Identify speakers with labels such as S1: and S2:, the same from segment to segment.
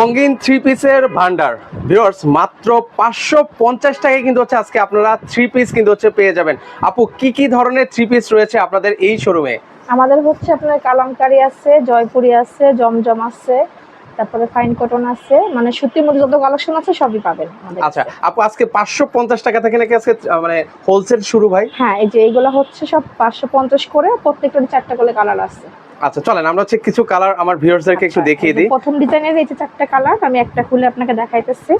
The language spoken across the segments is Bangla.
S1: রঙিন থ্রি পিসের ভান্ডার। ভিউয়ার্স মাত্র পাঁচশো পঞ্চাশ টাকায় কিন্তু হচ্ছে আজকে আপনারা থ্রি পিস কিন্তু হচ্ছে পেয়ে যাবেন। আপু কি কি ধরনের থ্রি পিস রয়েছে আপনাদের এই শোরুমে
S2: আমাদের হচ্ছে আপনার কালামকারি আছে জয়পুরি আছে জমজম আছে তারপরে ফাইন কটন আছে মানে সুতির মধ্যে যত কালেকশন আছে সবই পাবেন
S1: আচ্ছা আপু আজকে পাঁচশো পঞ্চাশ টাকা থেকে নাকি আজকে মানে হোলসেল শুরু ভাই?
S2: হ্যাঁ এই যে এইগুলো হচ্ছে সব পাঁচশো পঞ্চাশ করে প্রত্যেকটা চারটা করে কালার আছে।
S1: আচ্ছা চলেন আমরা হচ্ছে কিছু কালার আমার ভিউয়ার্সদেরকে একটু
S2: আচ্ছা,
S1: দেখিয়ে দিই।
S2: প্রথম ডিজাইনের এই যে চারটা কালার আমি একটা খুলে আপনাকে দেখাইতেছি।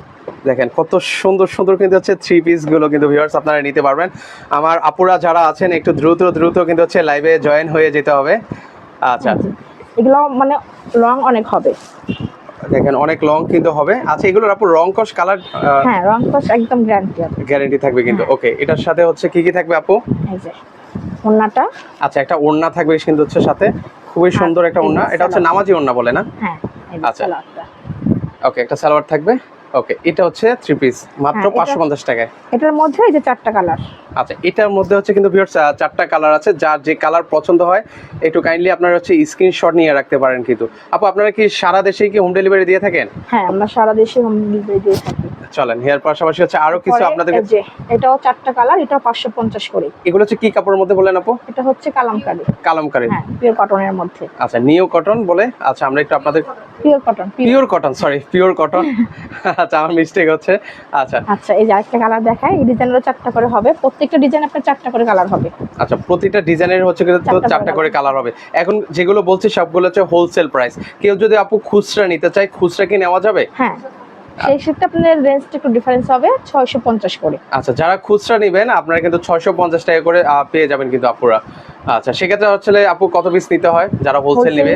S1: দেখেন কত সুন্দর সুন্দর কিন্তু হচ্ছে থ্রি পিসগুলো কিন্তু ভিউয়ার্স আপনারা নিতে পারবেন। আমার আপুরা যারা আছেন একটু দ্রুত দ্রুত কিন্তু হচ্ছে লাইভে জয়েন হয়ে যেতে হবে। আচ্ছা।
S2: এগুলো মানে লং অনেক হবে।
S1: দেখেন অনেক লং কিন্তু হবে। আচ্ছা এগুলোর আপু রং কস কালার
S2: হ্যাঁ রং কস একদম গ্যারান্টি
S1: গ্যারেন্টি থাকবে কিন্তু।
S2: হ্যাঁ।
S1: ওকে এটার সাথে হচ্ছে কি কি থাকবে আপু?
S2: এই যে ওন্নাটা
S1: আচ্ছা একটা ওড়না থাকবে কিন্তু হচ্ছে সাথে। খুবই সুন্দর একটা ওড়না। এটা হচ্ছে। নামাজি ওড়না বলে না?
S2: হ্যাঁ
S1: আচ্ছা। ওকে একটা সালোয়ার থাকবে। ওকে এটা হচ্ছে থ্রি পিস মাত্র
S2: হ্যাঁ,
S1: পাঁচশো পঞ্চাশ টাকায়।
S2: এটার মধ্যে এই যে চারটা কালার
S1: আচ্ছা এটার মধ্যে হচ্ছে কিন্তু ভিউয়ার্স চারটা কালার আছে যার যে কালার পছন্দ হয় একটু কাইন্ডলি আপনারা হচ্ছে স্ক্রিনশট নিয়ে রাখতে পারেন কিন্তু। আপু আপনারা কি সারা দেশে কি হোম ডেলিভারি দিয়ে থাকেন?
S2: হ্যাঁ আমরা সারা দেশে হোম ডেলিভারি দিয়ে থাকি।
S1: চলেন এর পাশাপাশি হচ্ছে আরও কিছু আপনাদের
S2: যে এটাও চারটা কালার এটাও পাঁচশো পঞ্চাশ করে
S1: এগুলো হচ্ছে কি কাপড়ের মধ্যে বলেন আপু?
S2: এটা হচ্ছে কালামকারি।
S1: কালামকারি।
S2: হ্যাঁ পিওর কটনের মধ্যে।
S1: আচ্ছা নিউ কটন বলে? আচ্ছা আমরা একটু আপনাদের
S2: pure cotton
S1: pure cotton sorry pure cotton আচ্ছা আমার মিস্টেক হচ্ছে। আচ্ছা।
S2: আচ্ছা এই যে আরেকটা কালার দেখায় এই ডিজাইনেরও চারটা করে হবে। প্রত্যেকটা ডিজাইন আপনার চারটা করে কালার হবে।
S1: আচ্ছা প্রতিটা ডিজাইনের হচ্ছে কিন্তু
S2: চারটা করে
S1: কালার হবে। এখন যেগুলো বলছি সবগুলো হচ্ছে হোলসেল প্রাইস কেউ যদি আপু খুচরা নিতে চায় খুচরা কি নেওয়া যাবে?
S2: হ্যাঁ। সেই ক্ষেত্রে আপনার রেঞ্জটা একটু ডিফারেন্স হবে ছয়শো পঞ্চাশ করে।
S1: আচ্ছা যারা খুচরা নেবেন আপনারা কিন্তু ছয়শো পঞ্চাশ টাকা করে পেয়ে যাবেন কিন্তু আপুরা। আচ্ছা সেক্ষেত্রে হচ্ছে আপু কত পিস নিতে হয়? যারা হোলসেল নেবে।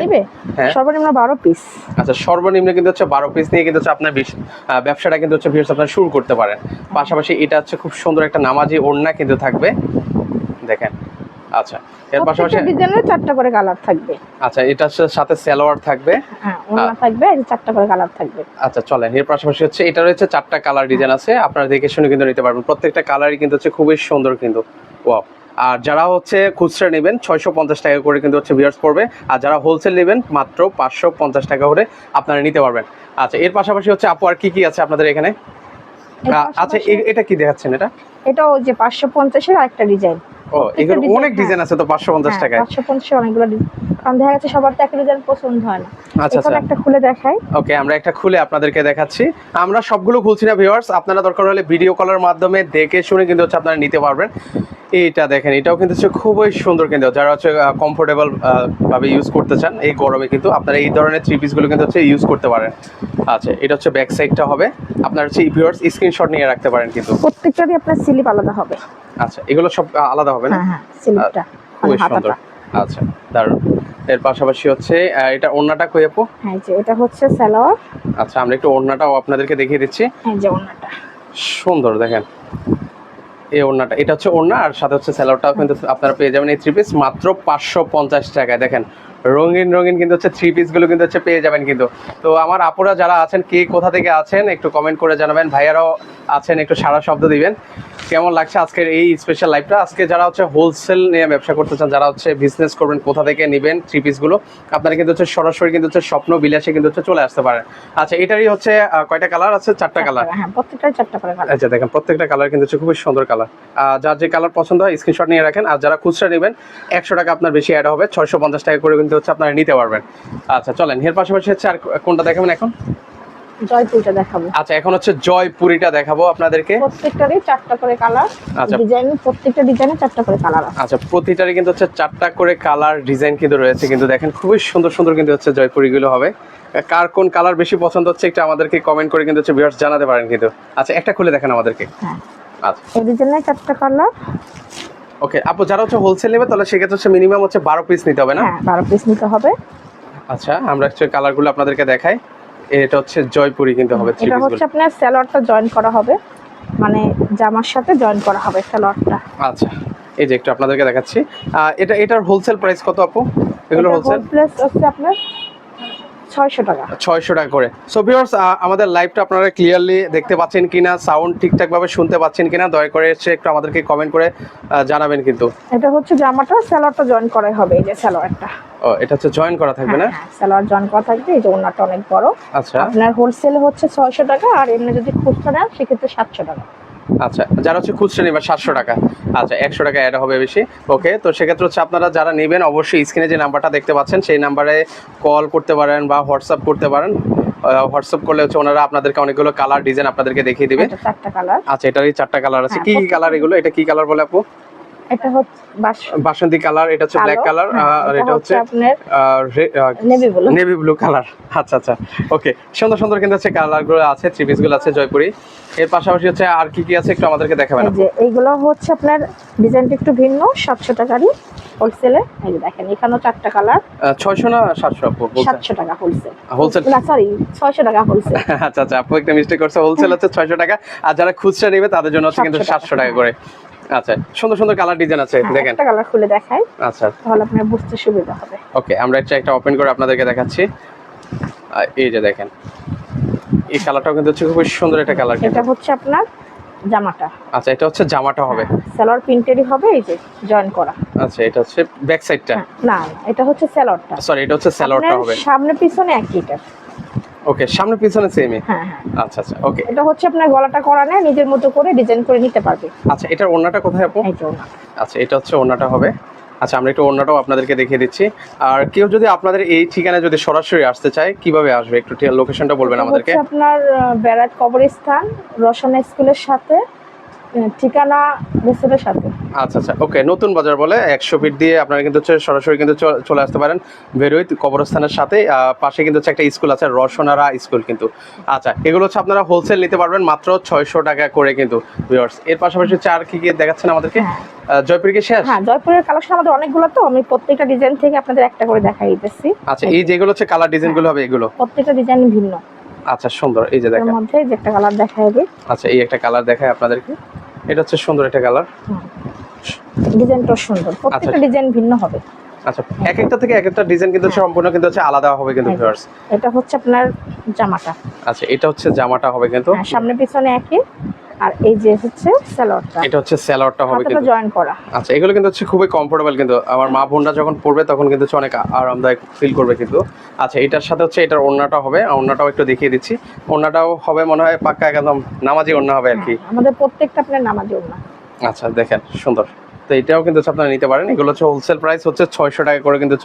S1: হ্যাঁ।
S2: সর্বনিম্ন বারো পিস
S1: আচ্ছা সর্বনিম্ন কিন্তু হচ্ছে বারো পিস নিয়ে কিন্তু হচ্ছে আপনার ব্যবসাটা কিন্তু হচ্ছে ভিউয়ার্স আপনার শুরু করতে পারেন। পাশাপাশি এটা হচ্ছে খুব সুন্দর একটা নামাজি ওড়না কিন্তু থাকবে। দেখেন। আচ্ছা এর পাশাপাশি
S2: ডিজাইনের চারটা করে কালার থাকবে।
S1: আচ্ছা এটার সাথে সালোয়ার থাকবে।
S2: হ্যাঁ ওনা থাকবে এই চারটা করে কালার থাকবে।
S1: আচ্ছা চলেন এর পাশাপাশি হচ্ছে এটা রয়েছে চারটা কালার ডিজাইন আছে আপনারা দেখে শুনে কিন্তু নিতে পারবেন। প্রত্যেকটা কালারই কিন্তু হচ্ছে খুবই সুন্দর কিন্তু। ওয়াও। আর যারা হচ্ছে খুচরা নেবেন ছয়শো পঞ্চাশ টাকা করে কিন্তু হচ্ছে বিয়ার্স পড়বে। আর যারা হোলসেল নেবেন মাত্র পাঁচশো পঞ্চাশ টাকা করে আপনারা নিতে পারবেন। আচ্ছা এর পাশাপাশি হচ্ছে আপু আর কি কি আছে আপনাদের এখানে? আচ্ছা এটা কি দেখাচ্ছেন এটা?
S2: এটাও ওই যে পাঁচশো পঞ্চাশের আরেকটা ডিজাইন।
S1: ও এগুলো অনেক
S2: হ্যাঁ।
S1: ডিজাইন আছে তো পাঁচশো পঞ্চাশ টাকায়?
S2: পাঁচশো পঞ্চাশের অনেকগুলো কারণ দেখা যাচ্ছে সবার তো একটা ডিজাইন পছন্দ হয় না।
S1: আচ্ছা
S2: এখন
S1: আচ্ছা।
S2: একটা খুলে দেখাই।
S1: ওকে আমরা একটা খুলে আপনাদেরকে দেখাচ্ছি। আমরা সবগুলো খুলছি না ভিউয়ার্স আপনারা দরকার হলে ভিডিও কলের মাধ্যমে দেখে শুনে কিন্তু হচ্ছে আপনারা নিতে পারবেন। এইটা দেখেন এটাও কিন্তু হচ্ছে খুবই সুন্দর কিন্তু। যারা হচ্ছে কমফোর্টেবল ভাবে ইউজ করতে চান এই গরমে কিন্তু আপনারা এই ধরনের থ্রি পিসগুলো কিন্তু হচ্ছে ইউজ করতে পারেন। আচ্ছা এটা হচ্ছে ব্যাক সাইডটা হবে। আপনার হচ্ছে ভিউয়ার্স স্ক্রিনশট নিয়ে রাখতে পারেন কিন্তু।
S2: প্রত্যেকটারই আপনার স্লিপ আলাদা হবে।
S1: আচ্ছা এগুলো সব আলাদা হবে না?
S2: হ্যাঁ হ্যাঁ স্লিপটা
S1: খুবই
S2: মানে
S1: সুন্দর। আচ্ছা দারুণ। এর পাশাপাশি হচ্ছে এটা ওড়নাটা কই আপু?
S2: হ্যাঁ যে এটা হচ্ছে সালোয়ার।
S1: আচ্ছা আমরা একটু ওড়নাটাও আপনাদেরকে দেখিয়ে দিচ্ছি।
S2: হ্যাঁ যে
S1: সুন্দর দেখেন। এই ওড়নাটা এটা হচ্ছে ওড়না আর সাথে হচ্ছে স্যালোডটাও কিন্তু আপনারা পেয়ে যাবেন এই থ্রি পিস মাত্র পাঁচশো পঞ্চাশ টাকায়। দেখেন রঙিন রঙিন কিন্তু হচ্ছে থ্রি পিসগুলো কিন্তু হচ্ছে পেয়ে যাবেন কিন্তু। তো আমার আপুরা যারা আছেন কে কোথা থেকে আছেন একটু কমেন্ট করে জানাবেন। ভাইয়ারাও আছেন একটু সারা শব্দ দিবেন। কেমন লাগছে আজকের এই স্পেশাল লাইভটা আজকে যারা হচ্ছে হোলসেল নিয়ে ব্যবসা করতে চান যারা হচ্ছে বিজনেস করবেন কোথা থেকে নেবেন থ্রি পিসগুলো আপনারা কিন্তু হচ্ছে সরাসরি কিন্তু হচ্ছে স্বপ্ন বিলাসে কিন্তু হচ্ছে চলে আসতে পারেন। আচ্ছা এটারই হচ্ছে কয়টা কালার আছে? চারটা কালার
S2: হ্যাঁ চারটা করে কালার
S1: আচ্ছা দেখেন প্রত্যেকটা কালার কিন্তু হচ্ছে খুবই সুন্দর কালার যার যে কালার পছন্দ হয় স্ক্রিনশট নিয়ে রাখেন। আর যারা খুচরা নেবেন একশো টাকা আপনার বেশি অ্যাড হবে ছয়শো পঞ্চাশ টাকা করে কিন্তু হচ্ছে আপনারা নিতে পারবেন। আচ্ছা চলেন এর পাশাপাশি হচ্ছে আর কোনটা দেখাবেন এখন?
S2: জয়পুরটা দেখাবো।
S1: আচ্ছা এখন হচ্ছে জয়পুরিটা দেখাবো আপনাদেরকে।
S2: প্রত্যেকটারই চারটা করে কালার
S1: আচ্ছা।
S2: ডিজাইন প্রত্যেকটা ডিজাইনে চারটা করে কালার
S1: আচ্ছা প্রতিটারই কিন্তু হচ্ছে চারটা করে কালার ডিজাইন কিন্তু রয়েছে। কিন্তু দেখেন খুবই সুন্দর সুন্দর কিন্তু হচ্ছে জয়পুরিগুলো হবে। কার কোন কালার বেশি পছন্দ হচ্ছে একটু আমাদেরকে কমেন্ট করে কিন্তু হচ্ছে ভিউয়ার্স জানাতে পারেন কিন্তু। আচ্ছা একটা খুলে দেখেন আমাদেরকে।
S2: হ্যাঁ।
S1: আচ্ছা।
S2: এই ডিজাইনে চারটা কালার
S1: ওকে আপু যারা হচ্ছে হোলসেল নেবে তাহলে সেক্ষেত্রে হচ্ছে মিনিমাম হচ্ছে বারো পিস নিতে হবে না?
S2: হ্যাঁ বারো পিস নিতে হবে।
S1: আচ্ছা আমরা হচ্ছে কালারগুলো আপনাদেরকে দেখাই। এটা হচ্ছে জয়পুরি কিন্তু হবে
S2: এটা হচ্ছে আপনার স্যালোয়ারটা জয়েন করা হবে। মানে জামার সাথে জয়েন করা হবে স্যালোয়ারটা।
S1: আচ্ছা এই যে একটু আপনাদেরকে দেখাচ্ছি। এটা এটার হোলসেল প্রাইস কত আপু? এগুলো হোলসেল
S2: প্লাস হচ্ছে আপনার ছয়শো টাকা।
S1: ছয়শো টাকা করে। সো ভিউয়ার্স আমাদের লাইভটা আপনারা ক্লিয়ারলি দেখতে পাচ্ছেন কিনা সাউন্ড ঠিকঠাক ভাবে শুনতে পাচ্ছেন কিনা দয়া করে এসে একটু আমাদেরকে কমেন্ট করে জানাবেন কিন্তু।
S2: এটা হচ্ছে জামাটা স্যালোয়ারটা জয়েন করাই হবে এই যে স্যালোয়ারটা
S1: ও এটা হচ্ছে জয়েন করা থাকবে না?
S2: হ্যাঁ স্যালোয়ার জয়েন করা থাকবে এই যে ওনাটা অনেক বড়।
S1: আচ্ছা।
S2: আপনার হোলসেল হচ্ছে ছয়শো টাকা আর এমনি যদি খুচরা নেন সেক্ষেত্রে সাতশো টাকা।
S1: আচ্ছা যারা হচ্ছে খুচরা নেবেন সাতশো টাকা। আচ্ছা একশো টাকা অ্যাড হবে বেশি। ওকে তো সেক্ষেত্রে হচ্ছে আপনারা যারা নেবেন অবশ্যই স্ক্রিনে যে নাম্বারটা দেখতে পাচ্ছেন সেই নাম্বারে কল করতে পারেন বা হোয়াটসঅ্যাপ করতে পারেন। হোয়াটসঅ্যাপ করলে হচ্ছে ওনারা আপনাদেরকে অনেকগুলো কালার ডিজাইন আপনাদেরকে দেখিয়ে দিবে। আচ্ছা এটারই চারটা কালার আছে।
S2: হ্যাঁ,
S1: কি কি কালার এগুলো? এটা কি কালার বলে আপু?
S2: এটা হচ্ছে
S1: বাসন্তী কালার এটা হচ্ছে ব্ল্যাক কালার
S2: হ্যাঁ,
S1: আর এটা হচ্ছে
S2: আপনার নেভি ব্লু
S1: কালার। আচ্ছা আচ্ছা ওকে সুন্দর সুন্দর কিন্তু কালারগুলো আছে থ্রি পিসগুলো আছে জয়পুরি। এর পাশাপাশি হচ্ছে আর কি কি আছে একটু আমাদেরকে দেখাবেন?
S2: যে এইগুলো হচ্ছে আপনার ডিজাইনটা একটু ভিন্ন সাতশো টাকারই হোলসেলে এই দেখেন এখানেও চারটা কালার।
S1: ছয়শো না সাতশো আপু বলছেন
S2: সাতশো টাকা হোলসেল
S1: Wholesale?
S2: না সরি ছয়শো টাকা হোলসেল
S1: আচ্ছা আচ্ছা আপু একটা মিস্টেক করছে হোলসেল হচ্ছে ছয়শো টাকা। আর যারা খুচরা নেবে তাদের জন্য হচ্ছে কিন্তু
S2: 700
S1: সাতশো টাকা করে। আচ্ছা সুন্দর সুন্দর কালার ডিজাইন আছে দেখেন।
S2: একটা কালার খুলে দেখাই
S1: আচ্ছা।
S2: তাহলে আপনার বুঝতে সুবিধা হবে।
S1: ওকে আমরা একটা একটা ওপেন করে আপনাদেরকে দেখাচ্ছি। এই যে দেখেন এই কালারটাও কিন্তু হচ্ছে খুবই সুন্দর একটা কালার
S2: এটা হচ্ছে আপনার জামাটা।
S1: আচ্ছা এটা হচ্ছে জামাটা হবে।
S2: সালোয়ার প্রিন্টেরই হবে এই যে জয়েন করা।
S1: আচ্ছা এটা হচ্ছে ব্যাক সাইডটা
S2: হ্যাঁ, না এটা হচ্ছে স্যালোয়ারটা
S1: সরি এটা হচ্ছে স্যালোয়ারটা হবে।
S2: সামনে পিছনে একই এটা।
S1: ওকে সামনে পিছনে সেমই
S2: হ্যাঁ হ্যাঁ।
S1: আচ্ছা আচ্ছা ওকে
S2: এটা হচ্ছে আপনার গলাটা করা নেয় নিজের মতো করে ডিজাইন করে নিতে পারবে।
S1: আচ্ছা এটার ওড়নাটা কোথায় আপু? আচ্ছা এটা হচ্ছে ওড়নাটা হবে। আচ্ছা আমরা একটু ওড়নাটাও আপনাদেরকে দেখিয়ে দিচ্ছি। আর কেউ যদি আপনাদের এই ঠিকানায় যদি সরাসরি আসতে চায় কীভাবে আসবে? একটু লোকেশনটা বলবেন আমাদেরকে।
S2: আপনার ব্যারাট কবরস্থান রসনা স্কুলের সাথে। ঠিকানা রেসোর্টের সাথে।
S1: আচ্ছা আচ্ছা। ওকে নতুন বাজার বলে একশো ফিট দিয়ে আপনারা কিন্তু সরাসরি কিন্তু চলে আসতে পারেন বেরোই কবরস্থানের সাথে। পাশে কিন্তু হচ্ছে একটা স্কুল আছে রসনারা স্কুল কিন্তু। আচ্ছা এগুলো হচ্ছে আপনারা হোলসেল নিতে পারবেন মাত্র ছয়শো টাকা করে কিন্তু ভিউয়ার্স এর পাশাপাশি আর কি কি দেখাচ্ছেন আমাদেরকে?
S2: হ্যাঁ।
S1: জয়পুর কি শেষ?
S2: হ্যাঁ জয়পুরের কালেকশন আমাদের অনেকগুলো তো আমি প্রত্যেকটা ডিজাইন থেকে আপনাদের একটা করে দেখাই দিতেছি।
S1: আচ্ছা এই যেগুলো হচ্ছে কালার ডিজাইনগুলো হবে এগুলো?
S2: প্রত্যেকটা ডিজাইন ভিন্ন।
S1: আচ্ছা সুন্দর। এই যে
S2: এর
S1: দেখেন।
S2: মধ্যে যে একটা কালার দেখায় দিই।
S1: আচ্ছা এই একটা কালার দেখায় আপনাদেরকে। এটা হচ্ছে সুন্দর একটা কালার।
S2: ডিজাইনটা সুন্দর। প্রত্যেকটা ডিজাইন ভিন্ন হবে।
S1: আচ্ছা এক একটা থেকে এক একটা ডিজাইন কিন্তু সম্পূর্ণ কিন্তু হচ্ছে আলাদা হবে কিন্তু
S2: হ্যাঁ।
S1: ভিউয়ার্স
S2: এটা হচ্ছে আপনার জামাটা।
S1: আচ্ছা এটা হচ্ছে জামাটা হবে কিন্তু।
S2: হ্যাঁ সামনে পিছনে একই। আর এই যে হচ্ছে সালোয়ারটা
S1: এটা হচ্ছে স্যালোয়ারটা হবে কিন্তু।
S2: জয়েন করা।
S1: আচ্ছা এগুলো কিন্তু হচ্ছে খুবই কমফোর্টেবল কিন্তু। আমার মা বোনরা যখন পরবে তখন কিন্তু হচ্ছে অনেক আরামদায়ক ফিল করবে কিন্তু। আচ্ছা এটার সাথে হচ্ছে এটার ওড়নাটা হবে। ওড়নাটাও একটু দেখিয়ে দিচ্ছি। ওড়নাটাও হবে মনে হয় পাক্কা একদম নামাজি ওড়না হবে আর কি।
S2: হ্যাঁ, আমাদের প্রত্যেকটা আপনার নামাজি ওড়না।
S1: আচ্ছা দেখেন সুন্দর। তো এটাও কিন্তু আপনারা নিতে পারেন। এগুলো হচ্ছে হোলসেল প্রাইস হচ্ছে ছয়শো টাকা করে কিন্তু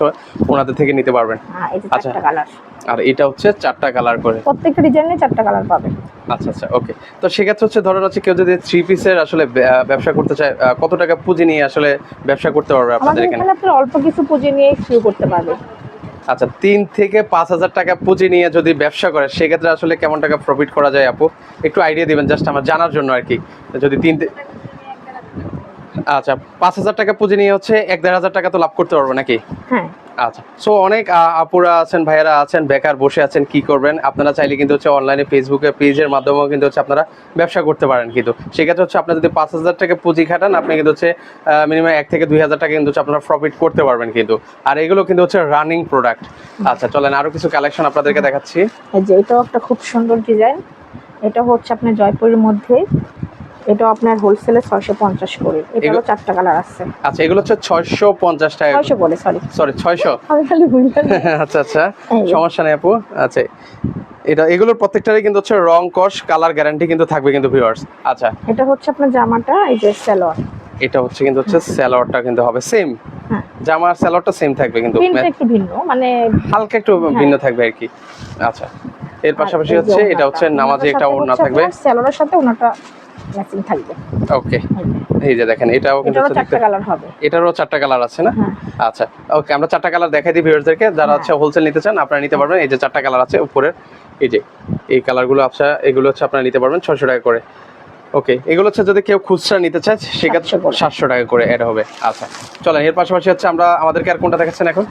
S1: ওনাদের থেকে নিতে পারবেন।
S2: হ্যাঁ
S1: আচ্ছা। আর এটা হচ্ছে চারটা কালার করে।
S2: প্রত্যেকটা ডিজাইনে চারটা কালার পাবে
S1: আচ্ছা আচ্ছা ওকে তো সেক্ষেত্রে হচ্ছে ধরেন হচ্ছে কেউ যদি থ্রি পিসের আসলে ব্যবসা করতে চায় কত টাকা পুঁজি নিয়ে আসলে ব্যবসা করতে পারবে আপনাদের এখানে?
S2: আপনার অল্প কিছু পুঁজি নিয়ে শুরু করতে পারবে।
S1: আচ্ছা তিন থেকে পাঁচ হাজার টাকা পুঁজি নিয়ে যদি ব্যবসা করে সেক্ষেত্রে আসলে কেমন টাকা প্রফিট করা যায় আপু? একটু আইডিয়া দিবেন জাস্ট আমার জানার জন্য আর কি। যদি তিন আচ্ছা পাঁচ হাজার টাকা পুঁজি নিয়ে হচ্ছে এক দেড় হাজার টাকা তো লাভ করতে পারব নাকি?
S2: হ্যাঁ।
S1: আচ্ছা সো অনেক আপুরা আছেন ভাইয়েরা আছেন বেকার বসে আছেন কি করবেন? আপনারা চাইলে কিন্তু হচ্ছে অনলাইনে ফেসবুকে পেজের মাধ্যমেও কিন্তু হচ্ছে আপনারা ব্যবসা করতে পারেন কিন্তু। সেক্ষেত্রে হচ্ছে আপনার যদি পাঁচ হাজার টাকা পুঁজি খাটান আপনি কিন্তু হচ্ছে মিনিমাম এক থেকে দুই হাজার টাকা কিন্তু হচ্ছে আপনারা প্রফিট করতে পারবেন কিন্তু। আর এগুলো কিন্তু হচ্ছে রানিং প্রোডাক্ট আচ্ছা চলেন আরও কিছু কালেকশন আপনাদেরকে দেখাচ্ছি।
S2: যে এটাও একটা খুব সুন্দর ডিজাইন এটা হচ্ছে আপনার জয়পুরের মধ্যে। এটাও আপনার হোলসেলে ছয়শো পঞ্চাশ করে। এটারও
S1: এগুলো-
S2: চারটা কালার আছে।
S1: আচ্ছা এগুলো হচ্ছে ছয়শো পঞ্চাশ টাকা।
S2: ছয়শো বলে সরি
S1: সরি ছয়শো।
S2: আমি খালি ভুলে।
S1: আচ্ছা আচ্ছা। সমস্যা নেই আপু। আচ্ছা এটা এগুলোর প্রত্যেকটারই কিন্তু হচ্ছে রং কস কালার গ্যারান্টি কিন্তু থাকবে কিন্তু ভিউয়ার্স আচ্ছা।
S2: এটা হচ্ছে আপনার জামাটা এই যে সালোয়ার
S1: এটা হচ্ছে কিন্তু হচ্ছে স্যালোয়ারটা কিন্তু হবে সেম
S2: হ্যাঁ।
S1: জামার স্যালোয়ারটা সেম থাকবে কিন্তু।
S2: একটু ভিন্ন মানে
S1: হালকা একটু ভিন্ন থাকবে আর কি। আচ্ছা। এর পাশাপাশি হচ্ছে এটা হচ্ছে নামাজে একটা ওড়না থাকবে।
S2: স্যালোয়ারের সাথে ওনাটা ম্যাচিং থাকবে।
S1: ওকে
S2: এই যে।
S1: দেখেন এটাও কিন্তু
S2: চারটা কালার হবে।
S1: এটারও চারটা কালার আছে না?
S2: হ্যাঁ।
S1: আচ্ছা ওকে আমরা চারটা কালার দেখাই দিই ভিউয়ারদেরকে যারা
S2: হ্যাঁ।
S1: হচ্ছে হোলসেল নিতে চান আপনারা নিতে পারবেন। এই যে চারটা কালার আছে উপরের। এই যে এই কালারগুলো আচ্ছা এগুলো হচ্ছে আপনারা নিতে পারবেন ছয়শো টাকা করে। ওকে এগুলো হচ্ছে যদি কেউ খুচরা নিতে চায় সেক্ষেত্রে
S2: 700
S1: সাতশো টাকা করে অ্যাড হবে। আচ্ছা চলেন এর পাশাপাশি হচ্ছে আমরা আমাদেরকে আর কোনটা দেখাচ্ছেন এখন?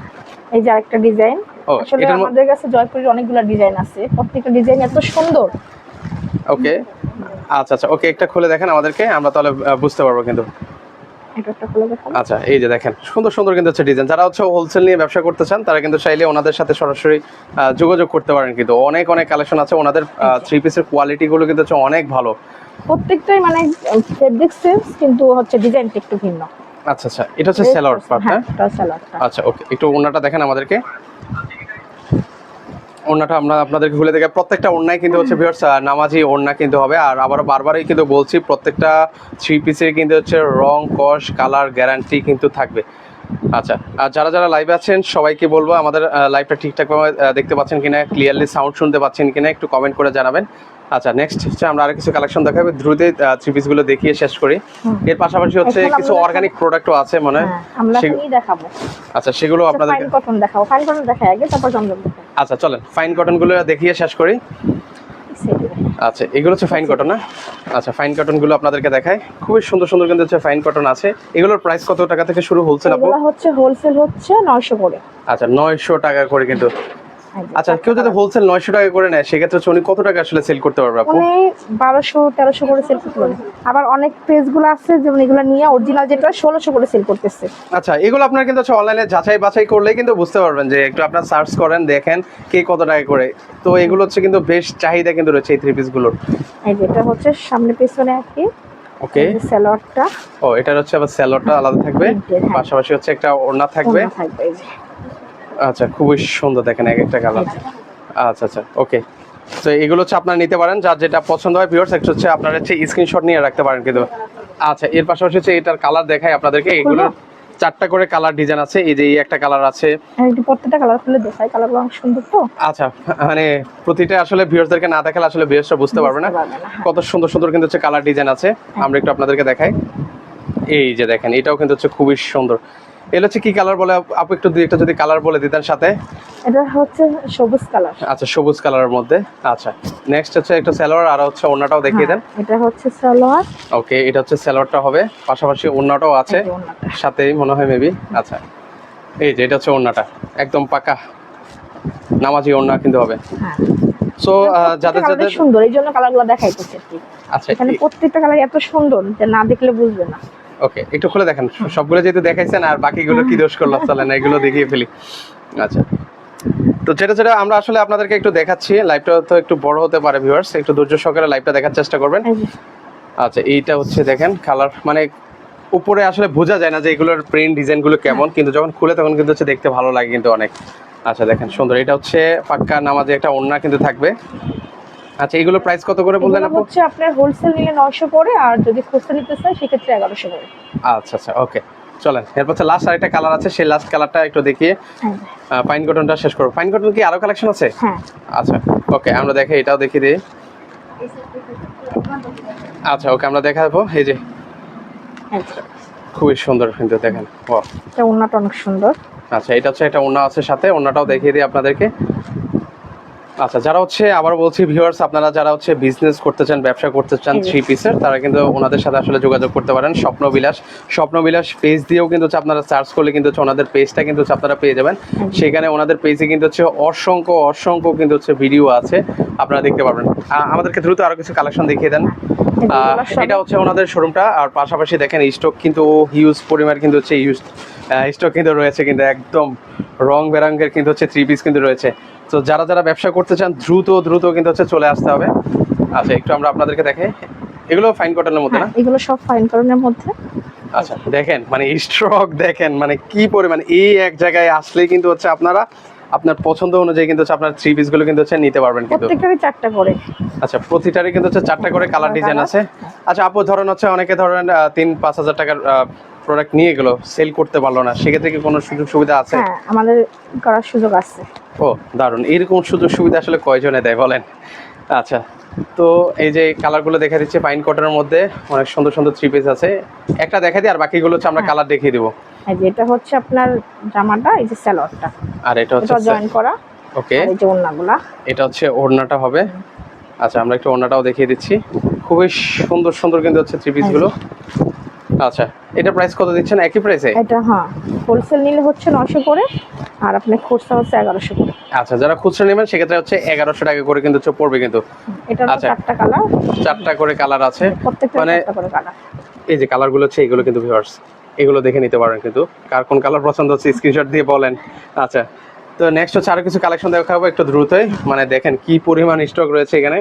S2: এই যে আরেকটা ডিজাইন আসলে আমাদের কাছে জয়পুরের অনেকগুলো ডিজাইন আছে। প্রত্যেকটা ডিজাইন এত সুন্দর।
S1: ওকে আচ্ছা আচ্ছা ওকে একটা খুলে দেখেন আমাদেরকে আমরা তাহলে বুঝতে পারব কিন্তু। আচ্ছা এই যে দেখেন সুন্দর সুন্দর কিন্তু হচ্ছে ডিজাইন যারা হচ্ছে হোলসেল নিয়ে ব্যবসা করতে চান তারা কিন্তু চাইলে ওনাদের সাথে সরাসরি যোগাযোগ করতে পারেন কিন্তু। অনেক অনেক কালেকশন আছে ওনাদের থ্রি পিসের কোয়ালিটি গুলো কিন্তু হচ্ছে অনেক ভালো।
S2: প্রত্যেকটাই মানে ফেব্রিক সেন্স কিন্তু হচ্ছে ডিজাইনটা একটু ভিন্ন।
S1: আচ্ছা আচ্ছা এটা হচ্ছে সেলর
S2: হ্যাঁ
S1: হ্যাঁ? আচ্ছা ওকে একটু ওড়নাটা দেখেন আমাদেরকে। ওড়নাটা আমরা আপনাদেরকে খুলে দেখে প্রত্যেকটা ওড়নায় কিন্তু হচ্ছে ভিউয়ার্স নামাজি ওড়না কিন্তু হবে। আর আবারও বারবারই কিন্তু বলছি, প্রত্যেকটা থ্রি পিসের কিন্তু হচ্ছে রং, কস কালার গ্যারান্টি কিন্তু থাকবে। আচ্ছা আর যারা যারা লাইভে আছেন, সবাইকে বলব আমাদের লাইভটা ঠিকঠাকভাবে দেখতে পাচ্ছেন কিনা ক্লিয়ারলি সাউন্ড শুনতে পাচ্ছেন কিনা, একটু কমেন্ট করে জানাবেন। আচ্ছা নেক্সট হচ্ছে আমরা আরও কিছু কালেকশন দেখাবো দ্রুত থ্রি পিসগুলো দেখিয়ে শেষ করি। এর পাশাপাশি হচ্ছে কিছু অর্গানিক প্রোডাক্টও আছে মনে হয়।
S2: হ্যাঁ আমরা দেখাবো।
S1: আচ্ছা সেগুলো আপনাদের
S2: ফাইন কটন দেখাবো ফাইন কটন দেখাই আগে তারপর জমজম
S1: আচ্ছা চলেন ফাইন কটনগুলো দেখিয়ে শেষ করি। আচ্ছা এগুলো হচ্ছে ফাইন কটন না? আচ্ছা ফাইন কটনগুলো আপনাদেরকে দেখায় খুবই সুন্দর সুন্দর কিন্তু হচ্ছে ফাইন কটন আছে। এগুলোর প্রাইস কত টাকা থেকে শুরু হোলসেল আপু?
S2: হচ্ছে হোলসেল হচ্ছে নয়শো করে।
S1: আচ্ছা নয়শো টাকা করে কিন্তু আচ্ছা কেউ যদি হোলসেল নয়শো টাকা করে নেয় সেক্ষেত্রে উনি কত টাকা আসলে সেল করতে পারবে আপু?
S2: উনি বারোশো তেরোশো করে সেল করতে পারে আবার অনেক পেজগুলো আছে যেমন এগুলো নিয়ে অরিজিনাল যেটা ষোলোশো করে সেল করতেছে।
S1: আচ্ছা এগুলো আপনার কিন্তু অনলাইনে যাচাই বাছাই করলেই কিন্তু বুঝতে পারবেন যে একটু আপনার সার্চ করেন দেখেন কে কত টাকা করে। তো এগুলো হচ্ছে কিন্তু বেশ চাহিদা কিন্তু রয়েছে এই থ্রি পিসগুলোর
S2: এই যেটা হচ্ছে সামনে পেছনে একই
S1: ওকে
S2: স্যালোয়ারটা
S1: ও এটার হচ্ছে আবার স্যালোডটা আলাদা থাকবে।
S2: হ্যাঁ।
S1: পাশাপাশি হচ্ছে একটা ওড়না থাকবে।
S2: থাকবে
S1: আচ্ছা খুবই সুন্দর দেখেন এক একটা কালার আচ্ছা আচ্ছা ওকে তো এগুলো হচ্ছে আপনারা নিতে পারেন যার যেটা পছন্দ হয় ভিউয়ার্স একটা হচ্ছে আপনারা হচ্ছে স্ক্রিনশট নিয়ে রাখতে পারেন কিন্তু। আচ্ছা এর পাশাপাশি হচ্ছে এটার কালার দেখাই আপনাদেরকে এগুলোর চারটা করে কালার ডিজাইন আছে এই যে এই একটা কালার আছে।
S2: একটু প্রত্যেকটা কালার খুলে দেখাই কালারগুলো অনেক সুন্দর তো।
S1: আচ্ছা মানে প্রতিটা আসলে ভিউয়ার্সদেরকে না দেখালে আসলে ভিউয়ার্সরা বুঝতে পারবে না।
S2: হ্যাঁ।
S1: কত সুন্দর সুন্দর কিন্তু হচ্ছে কালার ডিজাইন আছে। আমরা একটু আপনাদেরকে দেখাই। এই যে দেখেন এটাও কিন্তু হচ্ছে খুবই সুন্দর। এগুলো হচ্ছে কি কালার বলে? আপু একটু দুই একটা যদি কালার বলে দিতেন সাথে।
S2: এটা হচ্ছে সবুজ কালার
S1: আচ্ছা সবুজ কালারের মধ্যে। আচ্ছা নেক্সট হচ্ছে একটা সালোয়ার আর হচ্ছে ওড়নাটাও দেখিয়ে দেন।
S2: এটা হচ্ছে সালোয়ার
S1: ওকে এটা হচ্ছে সালোয়ারটা হবে। পাশাপাশি ওড়নাটাও আছে। সাথেই মনে হয় মেবি আচ্ছা এই যে এটা হচ্ছে ওড়নাটা। একদম পাকা। নামাজি ওড়না কিন্তু হবে।
S2: হ্যাঁ।
S1: সো যাদের যাদের
S2: সুন্দর। এই জন্য কালারগুলো দেখাইতেছে
S1: আচ্ছা
S2: এখানে প্রত্যেকটা কালার এত সুন্দর যে না দেখলে বুঝবে না।
S1: ওকে একটু খুলে দেখেন। সবগুলো যেহেতু দেখাইছেন আর বাকিগুলো কি দোষ করল? চলেন এগুলো দেখিয়ে ফেলি। আচ্ছা। তো যেটা যেটা আমরা আসলে আপনাদেরকে একটু দেখাচ্ছি। লাইভটা তো একটু বড় হতে পারে ভিউয়ার্স একটু ধৈর্য সহকারে লাইভটা দেখার চেষ্টা করবেন। আচ্ছা এইটা হচ্ছে দেখেন কালার মানে উপরে আসলে বোঝা যায় না যে এগুলোর প্রিন্ট ডিজাইনগুলো কেমন কিন্তু যখন খুলে তখন কিন্তু হচ্ছে দেখতে ভালো লাগে কিন্তু অনেক। আচ্ছা দেখেন সুন্দর। এটা হচ্ছে পাক্কা নামাজে একটা ওড়না কিন্তু থাকবে। আচ্ছা এগুলো প্রাইস কত করে বললেন আপু?
S2: হচ্ছে আপনার হোলসেল নিলে নয়শো করে আর যদি খুচরা নিতে চাই সেক্ষেত্রে এগারোশো করে
S1: আচ্ছা আচ্ছা ওকে চলেন এরপর হচ্ছে লাস্ট আরেকটা কালার আছে সেই লাস্ট কালারটা একটু দেখিয়ে
S2: হ্যাঁ।
S1: পাইন কটনটা শেষ করব। পাইন কটন কি আরও কালেকশন আছে?
S2: হ্যাঁ।
S1: আচ্ছা ওকে আমরা দেখে এটাও দেখিয়ে দিই। আচ্ছা ওকে আমরা দেখাবো এই যে।
S2: এই যে।
S1: খুবই সুন্দর কিন্তু দেখেন ও
S2: এটা ওড়নাটা অনেক সুন্দর।
S1: আচ্ছা এটা হচ্ছে একটা ওড়না আছে সাথে ওড়নাটাও দেখিয়ে দিই আপনাদেরকে। আচ্ছা যারা হচ্ছে আবার বলছি ভিউয়ার্স আপনারা যারা হচ্ছে বিজনেস করতে চান ব্যবসা করতে চান থ্রি পিসের তারা কিন্তু ওনাদের সাথে আসলে যোগাযোগ করতে পারেন। স্বপ্নবিলাস স্বপ্নবিলাস পেজ দিয়েও কিন্তু হচ্ছে আপনারা সার্চ করলে কিন্তু হচ্ছে ওনাদের পেজটা কিন্তু হচ্ছে আপনারা পেয়ে যাবেন। সেখানে ওনাদের পেজে কিন্তু হচ্ছে অসংখ্য অসংখ্য কিন্তু হচ্ছে ভিডিও আছে আপনারা দেখতে পারবেন। আমাদেরকে দ্রুত আরও কিছু কালেকশন দেখিয়ে দেন। এটা হচ্ছে ওনাদের শোরুমটা আর পাশাপাশি দেখেন স্টক কিন্তু হিউজ পরিমাণ কিন্তু হচ্ছে ইউজ স্টক কিন্তু রয়েছে কিন্তু একদম রং বেরঙের কিন্তু হচ্ছে থ্রি পিস কিন্তু রয়েছে। তো যারা যারা ব্যবসা করতে চান দ্রুত দ্রুত কিন্তু হচ্ছে চলে আসতে হবে। আচ্ছা একটু আমরা আপনাদেরকে দেখাই এগুলো ফাইন কটনের মধ্যে না?
S2: হ্যাঁ, এগুলো সব ফাইন কারণের মধ্যে।
S1: আচ্ছা দেখেন মানে স্ট্রক দেখেন মানে কি পরিমাণ এই এক জায়গায় আসলেই কিন্তু হচ্ছে আপনারা আপনার পছন্দ অনুযায়ী কিন্তু হচ্ছে আপনার থ্রি পিসগুলো কিন্তু হচ্ছে নিতে পারবেন কিন্তু।
S2: প্রত্যেকটারই চারটা করে।
S1: আচ্ছা প্রতিটারই কিন্তু হচ্ছে চারটা করে কালার ডিজাইন আছে। আচ্ছা আপু ধরেন হচ্ছে অনেকে ধরেন তিন পাঁচ হাজার টাকার প্রোডাক্ট নিয়ে গেলো সেল করতে পারল না সেক্ষেত্রে কি কোনো সুযোগ সুবিধা আছে?
S2: হ্যাঁ আমাদের করার সুযোগ আছে।
S1: ও দারুণ এরকম সুযোগ সুবিধা আসলে কয়জনে দেয় বলেন? আচ্ছা তো এই যে কালারগুলো দেখা দিচ্ছে পাইন কটনের মধ্যে অনেক সুন্দর সুন্দর থ্রি পিস আছে। একটা দেখা দিই আর বাকিগুলো হচ্ছে আমরা কালার দেখিয়ে দিব।
S2: এটা হচ্ছে আপনার জামাটা এই যে স্যালোয়ারটা
S1: আর এটা হচ্ছে
S2: জয়েন করা।
S1: ওকে
S2: এই যে ওড়নাগুলা।
S1: এটা হচ্ছে ওড়নাটা হবে। আচ্ছা আমরা একটু ওড়নাটাও দেখিয়ে দিচ্ছি। খুবই সুন্দর সুন্দর কিন্তু হচ্ছে থ্রি পিসগুলো আচ্ছা এটা প্রাইস কত দিচ্ছেন? একই প্রাইসে
S2: এটা হ্যাঁ হোলসেল নিলে হচ্ছে নশো করে আর আপনি খুচরা হচ্ছে এগারোশো করে।
S1: আচ্ছা যারা খুচরা নেবেন সেক্ষেত্রে হচ্ছে এগারোশো টাকা করে কিন্তু পড়বে কিন্তু।
S2: এটা
S1: আচ্ছা।
S2: চারটা কালার
S1: চারটা করে কালার আছে।
S2: প্রত্যেকটা
S1: মানে এই যে কালারগুলো হচ্ছে এইগুলো কিন্তু ভিউয়ার্স এগুলো দেখে নিতে পারেন কিন্তু। কার কোন কালার পছন্দ হচ্ছে স্ক্রিনশট দিয়ে বলেন। আচ্ছা তো নেক্সট হচ্ছে আরও কিছু কালেকশন দেখাবো একটু দ্রুতই। মানে দেখেন কি পরিমাণ স্টক রয়েছে এখানে।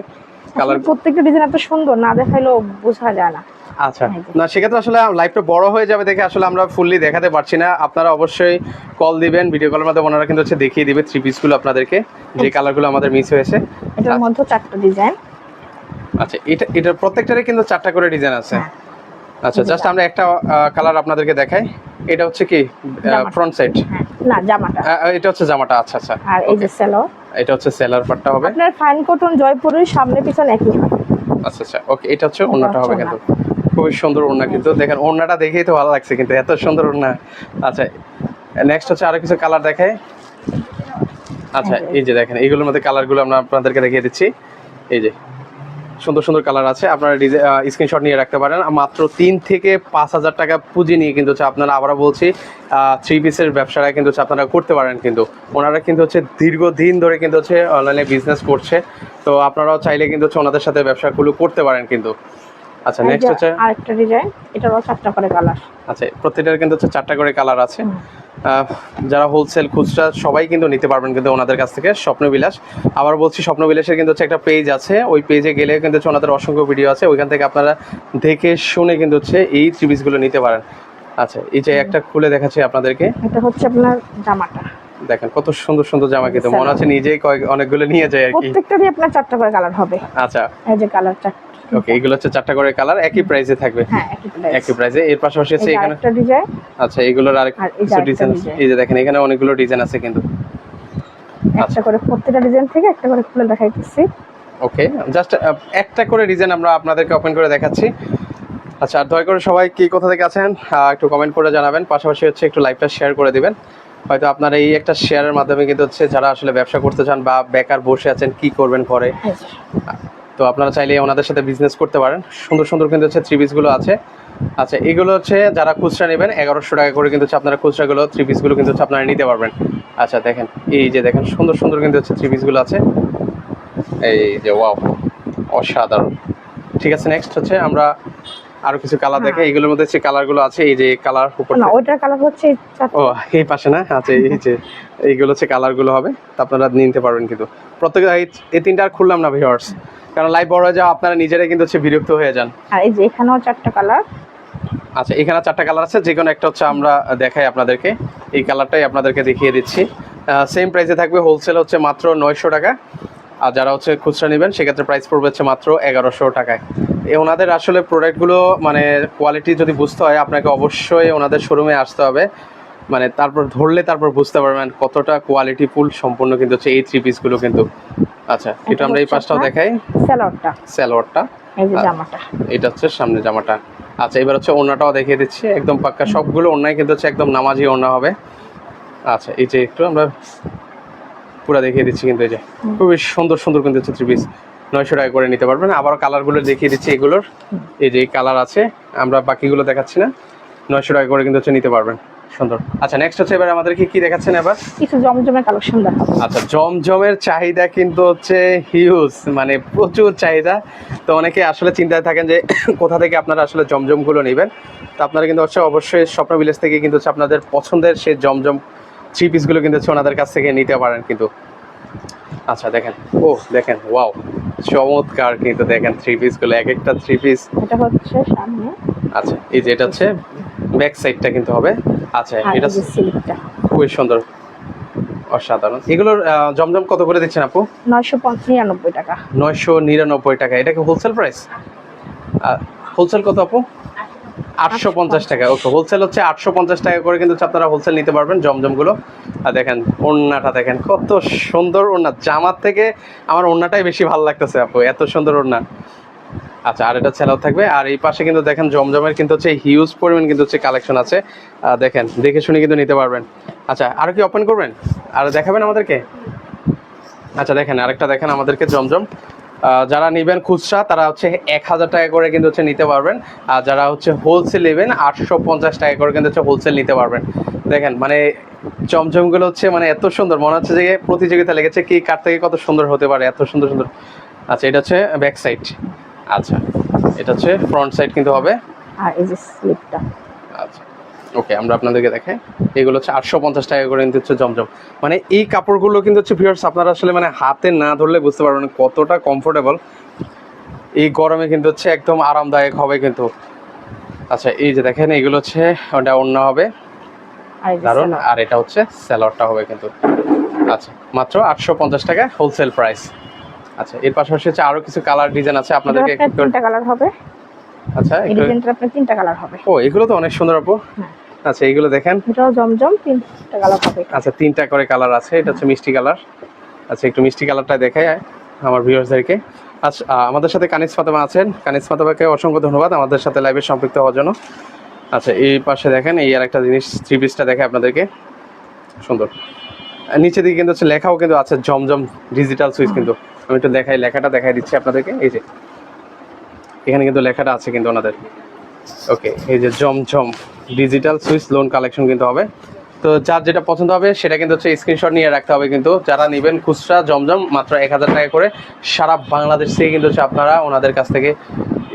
S1: কালার
S2: প্রত্যেকটা ডিজাইন এত সুন্দর না দেখাইলেও বোঝা যায় না।
S1: আচ্ছা। না সেক্ষেত্রে আসলে লাইভটা বড় হয়ে যাবে দেখে আসলে আমরা ফুললি দেখাতে পারছি না। আপনারা অবশ্যই কল দিবেন ভিডিও কলের মাধ্যমে ওনারা কিন্তু হচ্ছে দেখিয়ে দিবে থ্রি পিসগুলো আপনাদেরকে যে কালারগুলো আমাদের মিস হয়েছে।
S2: এটার মধ্যে চারটা ডিজাইন
S1: আচ্ছা এটা এটার প্রত্যেকটারই কিন্তু চারটা করে ডিজাইন আছে।
S2: হ্যাঁ।
S1: আচ্ছা জাস্ট আমরা একটা কালার আপনাদেরকে দেখাই। এটা হচ্ছে কি ফ্রন্ট সাইড
S2: হ্যাঁ না জামাটা।
S1: এটা হচ্ছে জামাটা আচ্ছা আচ্ছা।
S2: আর এই যে সেলো
S1: এটা হচ্ছে সেলার পার্টটা হবে।
S2: আপনার ফাইন কটন জয়পুরের সামনে পিছনে একই
S1: আচ্ছা আচ্ছা। ওকে এটা হচ্ছে
S2: হচ্ছে
S1: হবে কিন্তু। খুবই সুন্দর ওড়না কিন্তু দেখেন ওড়নাটা দেখেই তো ভালো লাগছে কিন্তু এত সুন্দর ওড়না। আচ্ছা নেক্সট হচ্ছে আরও কিছু কালার দেখাই। আচ্ছা এই যে। দেখেন এইগুলোর মধ্যে কালারগুলো আমরা আপনাদেরকে দেখিয়ে দিচ্ছি। এই যে সুন্দর সুন্দর কালার আছে আপনারা স্ক্রিনশট নিয়ে রাখতে পারেন। মাত্র তিন থেকে পাঁচ হাজার টাকা পুঁজি নিয়ে কিন্তু হচ্ছে আপনারা আবারও বলছি থ্রি পিসের ব্যবসাটা কিন্তু হচ্ছে আপনারা করতে পারেন কিন্তু। ওনারা কিন্তু হচ্ছে দীর্ঘদিন ধরে কিন্তু হচ্ছে অনলাইনে বিজনেস করছে। তো আপনারাও চাইলে কিন্তু হচ্ছে ওনাদের সাথে ব্যবসাগুলো করতে পারেন কিন্তু। আচ্ছা নেক্সট হচ্ছে?
S2: আরেকটা ডিজাইন এটারও চারটা করে কালার
S1: আচ্ছা প্রত্যেকটার কিন্তু হচ্ছে চারটা করে কালার আছে। যারা হোলসেল খুচরা সবাই কিন্তু নিতে পারবেন কিন্তু ওনাদের কাছ থেকে স্বপ্নবিলাস। আবার বলছি স্বপ্নবিলাসের কিন্তু হচ্ছে একটা পেজ আছে। ওই পেজে গেলে কিন্তু হচ্ছে ওনাদের অসংখ্য ভিডিও আছে। ওইখান থেকে আপনারা দেখে শুনে কিন্তু হচ্ছে এই ত্রিপিসগুলো নিতে পারেন। আচ্ছা এই যে একটা খুলে দেখাচ্ছি আপনাদেরকে।
S2: এটা হচ্ছে আপনার জামাটা।
S1: দেখেন কত সুন্দর সুন্দর জামা কিন্তু। মনে হচ্ছে নিজেই কয়েক অনেকগুলো নিয়ে যায় আর কি।
S2: প্রত্যেকটারই আপনার চারটা করে কালার হবে।
S1: আচ্ছা।
S2: এই যে কালার চারটা।
S1: ওকে এগুলো হচ্ছে চারটা করে কালার একই প্রাইসে থাকবে।
S2: হ্যাঁ একই।
S1: প্রাইসে এর পাশাপাশি
S2: যে
S1: এখানে আচ্ছা এগুলোর আরেক
S2: আর
S1: কিছু ডিজাইন এই যে দেখেন এখানে অনেকগুলো ডিজাইন আছে কিন্তু। আচ্ছা।
S2: একটা করে প্রত্যেকটা ডিজাইন থেকে একটা করে খুলে দেখাইতেছি।
S1: ওকে জাস্ট একটা করে ডিজাইন আমরা আপনাদেরকে ওপেন করে দেখাচ্ছি। আচ্ছা আর দয়া করে সবাই কি কোথা থেকে আছেন একটু কমেন্ট করে জানাবেন। পাশাপাশি হচ্ছে একটু লাইভটা শেয়ার করে দিবেন। হয়তো আপনারা এই একটা শেয়ারের মাধ্যমে কিন্তু হচ্ছে যারা আসলে ব্যবসা করতে চান বা বেকার বসে আছেন কি করবেন পরে?
S2: এই যে।
S1: তো আপনারা চাইলে ওনাদের সাথে বিজনেস করতে পারেন। সুন্দর সুন্দর কিন্তু হচ্ছে থ্রি পিসগুলো আছে। আচ্ছা এগুলো হচ্ছে যারা খুচরা নেবেন এগারোশো টাকা করে কিন্তু হচ্ছে আপনারা খুচরাগুলো থ্রি পিসগুলো কিন্তু হচ্ছে আপনারা নিতে পারবেন। আচ্ছা দেখেন এই যে দেখেন সুন্দর সুন্দর কিন্তু হচ্ছে থ্রি পিসগুলো আছে। এই যে ওয়াও অসাধারণ। ঠিক আছে নেক্সট হচ্ছে আমরা আরও কিছু কালার দেখে এগুলোর মধ্যে যে কালারগুলো আছে এই যে কালার উপর
S2: না ওইটার কালার হচ্ছে
S1: ও এই পাশে না? আচ্ছা এই যে এইগুলো হচ্ছে কালারগুলো হবে। তা আপনারা নিতে পারবেন কিন্তু। প্রত্যেক এই- এই তিনটা আর খুললাম না ভিউয়ার্স কারণ লাইভ বড় হয়ে যাওয়া আপনারা নিজেরাই কিন্তু হচ্ছে বিরক্ত হয়ে যান।
S2: আর এই যে এখানেও চারটা কালার
S1: আচ্ছা এখানে চারটা কালার আছে যে কোনো একটা হচ্ছে আমরা দেখাই আপনাদেরকে। এই কালারটাই আপনাদেরকে দেখিয়ে দিচ্ছি। সেম প্রাইসে থাকবে হোলসেল হচ্ছে মাত্র নয়শো টাকা। আর যারা হচ্ছে খুচরা নেবেন সেক্ষেত্রে প্রাইস পড়বে হচ্ছে মাত্র এগারোশো টাকায়। ওনাদের আসলে প্রোডাক্টগুলো মানে কোয়ালিটি যদি বুঝতে হয় আপনাকে অবশ্যই ওনাদের শোরুমে আসতে হবে। মানে তারপর ধরলে তারপর বুঝতে পারবেন কতটা কোয়ালিটি ফুল সম্পূর্ণ কিন্তু হচ্ছে এই থ্রি পিসগুলো কিন্তু। আচ্ছা এটা আমরা এই পাশটাও দেখাই।
S2: স্যালোয়ারটা
S1: স্যালোয়ারটা
S2: এই যে জামাটা।
S1: এটা হচ্ছে সামনে জামাটা। আচ্ছা এবার হচ্ছে ওড়নাটাও দেখিয়ে দিচ্ছি একদম পাক্কা। সবগুলো ওড়নাই কিন্তু হচ্ছে একদম নামাজি ওড়না হবে। আচ্ছা এই যে একটু আমরা পুরো দেখিয়ে দিচ্ছি কিন্তু এই যে। খুবই সুন্দর সুন্দর কিন্তু হচ্ছে থ্রি পিস নয়শো টাকা করে নিতে পারবেন। আবারও কালারগুলো দেখিয়ে দিচ্ছি এগুলোর। এই যে কালার আছে আমরা বাকিগুলো দেখাচ্ছি না। নয়শো টাকা করে কিন্তু হচ্ছে নিতে পারবেন। সুন্দর। আচ্ছা নেক্সট হচ্ছে এবার আমাদেরকে কি দেখাচ্ছেন এবার?
S2: কিছু জমজমের কালেকশন দেখাবো।
S1: আচ্ছা জমজমের চাহিদা কিন্তু হচ্ছে হিউজ মানে প্রচুর চাহিদা। তো অনেকে আসলে চিন্তায় থাকেন যে কোথা থেকে আপনারা আসলে জমজমগুলো নেবেন। তো আপনারা কিন্তু হচ্ছে অবশ্যই স্বপ্ন ভিলেজ থেকে কিন্তু হচ্ছে আপনাদের পছন্দের সেই জমজম থ্রি পিসগুলো কিন্তু হচ্ছে ওনাদের কাছ থেকে নিতে পারেন কিন্তু। আচ্ছা দেখেন। ও দেখেন ওয়াও চমৎকার কিন্তু দেখেন থ্রি পিসগুলো এক একটা থ্রি পিস
S2: এটা হচ্ছে সামনে।
S1: আচ্ছা এই যে এটা হচ্ছে ব্যাক সাইডটা কিন্তু হবে। আচ্ছা এটা
S2: সিল্কটা।
S1: খুবই সুন্দর অসাধারণ। এগুলোর জমজম কত করে দিচ্ছেন আপু?
S2: নয়শো নিরানব্বই টাকা।
S1: নয়শো নিরানব্বই টাকা। এটা কি হোলসেল প্রাইস হোলসেল কত আপু? আটশো পঞ্চাশ টাকা। ওকে হোলসেল হচ্ছে আটশো পঞ্চাশ টাকা করে কিন্তু আপনারা হোলসেল নিতে পারবেন জমজমগুলো। আর দেখেন ওড়নাটা দেখেন কত সুন্দর ওড়না। জামার থেকে আমার ওড়নাটাই বেশি ভালো লাগতেছে আপু এত সুন্দর ওড়না। আচ্ছা আর এটা ছেলাও থাকবে। আর এই পাশে কিন্তু দেখেন জমজমের কিন্তু হচ্ছে হিউজ পরিমাণ কিন্তু হচ্ছে কালেকশন আছে। দেখেন, দেখে শুনে কিন্তু নিতে পারবেন। আচ্ছা আর কি ওপেন করবেন? আর দেখাবেন আমাদেরকে? আচ্ছা দেখেন, আরেকটা দেখেন আমাদেরকে জমজম। যারা নেবেন খুচরা, তারা হচ্ছে এক হাজার টাকা করে কিন্তু হচ্ছে নিতে পারবেন। আর যারা হচ্ছে হোলসেল নেবেন, আটশো পঞ্চাশ টাকা করে কিন্তু হচ্ছে হোলসেল নিতে পারবেন। দেখেন মানে চমচমগুলো হচ্ছে মানে এত সুন্দর। মনে হচ্ছে যে প্রতিযোগিতা লেগেছে, কি কার থেকে কত সুন্দর হতে পারে, এত সুন্দর সুন্দর। আচ্ছা এটা হচ্ছে ব্যাক সাইড আচ্ছা এটা হচ্ছে ফ্রন্ট সাইড কিন্তু হবে।
S2: আর এই যে স্লিপটা
S1: আচ্ছা ওকে আমরা আপনাদেরকে দেখাই। এগুলো হচ্ছে আটশো পঞ্চাশ টাকা করে কিন্তু হচ্ছে জমজম। মানে এই কাপড়গুলো কিন্তু হচ্ছে ভিউয়ার্স আপনারা আসলে মানে হাতে না ধরলে বুঝতে পারবেন কতটা কমফোর্টেবল এই গরমে কিন্তু হচ্ছে একদম আরামদায়ক হবে কিন্তু। আচ্ছা এই যে দেখেন এগুলো হচ্ছে ওটা অন্য হবে।
S2: দারুণ
S1: আর এটা হচ্ছে স্যালোয়ারটা হবে কিন্তু। আচ্ছা মাত্র আটশো পঞ্চাশ টাকা হোলসেল প্রাইস আচ্ছা এর পাশাপাশি হচ্ছে আরও কিছু কালার ডিজাইন আছে আপনাদেরকে
S2: তিনটা কালার হবে।
S1: আচ্ছা
S2: এই ডিজাইনটা আপনার তিনটা কালার হবে।
S1: ও এগুলো তো অনেক সুন্দর আপু।
S2: হ্যাঁ।
S1: আচ্ছা এগুলো দেখেন।
S2: এটাও জমজম তিনটা কালার হবে।
S1: আচ্ছা তিনটা করে কালার আছে এটা হচ্ছে মিষ্টি কালার আচ্ছা একটু মিষ্টি কালারটা দেখাই আমার ভিউয়ার্সদেরকে। আচ্ছা আমাদের সাথে কানিস ফাতেমা আছেন। কানিস ফাতেমাকে অসংখ্য ধন্যবাদ আমাদের সাথে লাইভে সম্পৃক্ত হওয়ার জন্য। আচ্ছা এই পাশে দেখেন এই আর একটা জিনিস থ্রি পিসটা দেখে আপনাদেরকে। সুন্দর। নিচে দিকে কিন্তু হচ্ছে লেখাও কিন্তু আছে জমজম ডিজিটাল সুইচ কিন্তু। আমি একটু দেখাই লেখাটা দেখাই দিচ্ছি আপনাদেরকে। এই যে এখানে কিন্তু লেখাটা আছে কিন্তু ওনাদের। ওকে এই যে জমজম ডিজিটাল সুইচ লোন কালেকশন কিন্তু হবে। তো যার যেটা পছন্দ হবে সেটা কিন্তু হচ্ছে স্ক্রিনশট নিয়ে রাখতে হবে কিন্তু। যারা নেবেন খুচরা জমজম মাত্র এক হাজার টাকা করে সারা বাংলাদেশ থেকে কিন্তু হচ্ছে আপনারা ওনাদের কাছ থেকে